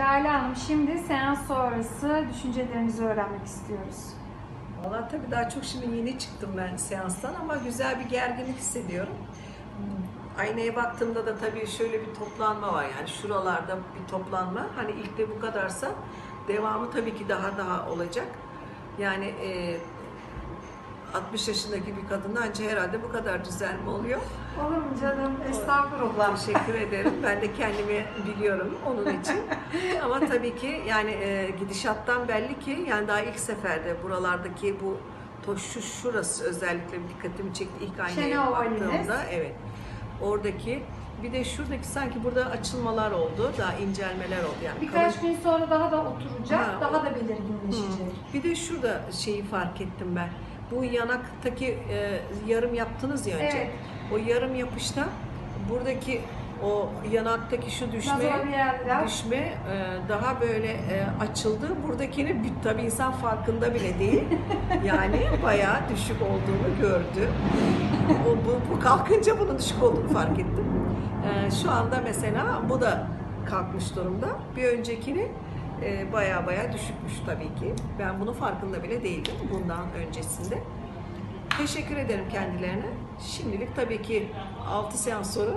Cale Hanım şimdi seans sonrası düşüncelerinizi öğrenmek istiyoruz. Valla tabii daha çok şimdi yeni çıktım ben seanstan ama güzel bir gerginlik hissediyorum. Aynaya baktığımda da tabii şöyle bir toplanma var yani şuralarda bir toplanma. Hani ilk de bu kadarsa devamı tabii ki daha daha olacak. Yani e, 60 yaşındaki bir kadında anca herhalde bu kadar düzelme oluyor. Olur mu canım? Estağfurullah. Teşekkür ederim. Ben de kendimi biliyorum onun için. Ama tabii ki yani e, gidişattan belli ki yani daha ilk seferde buralardaki bu to- şu şurası özellikle dikkatimi çekti ilk aynaya ovaliniz. baktığımda. Evet. Oradaki bir de şuradaki sanki burada açılmalar oldu. Daha incelmeler oldu. Yani Birkaç kalın- gün sonra daha da oturacak, Ha, daha da belirginleşecek. Bir de şurada şeyi fark ettim ben. Bu yanaktaki e, yarım yaptınız ya önce. Evet. O yarım yapışta buradaki o yanaktaki şu düşme düşme e, daha böyle e, açıldı. Buradakini tabii insan farkında bile değil. Yani bayağı düşük olduğunu gördü. O, bu, bu kalkınca bunun düşük olduğunu fark ettim. E, şu anda mesela bu da kalkmış durumda. Bir öncekini e, bayağı bayağı düşükmüş tabii ki. Ben bunun farkında bile değildim bundan öncesinde. Teşekkür ederim kendilerine. Şimdilik tabii ki 6 seans sonra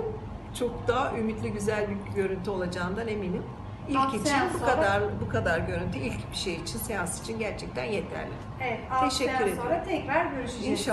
çok daha ümitli güzel bir görüntü olacağından eminim. İlk Altı için bu sonra- kadar bu kadar görüntü ilk bir şey için seans için gerçekten yeterli. Evet, Teşekkür seans ediyorum. sonra tekrar görüşeceğiz. İnşallah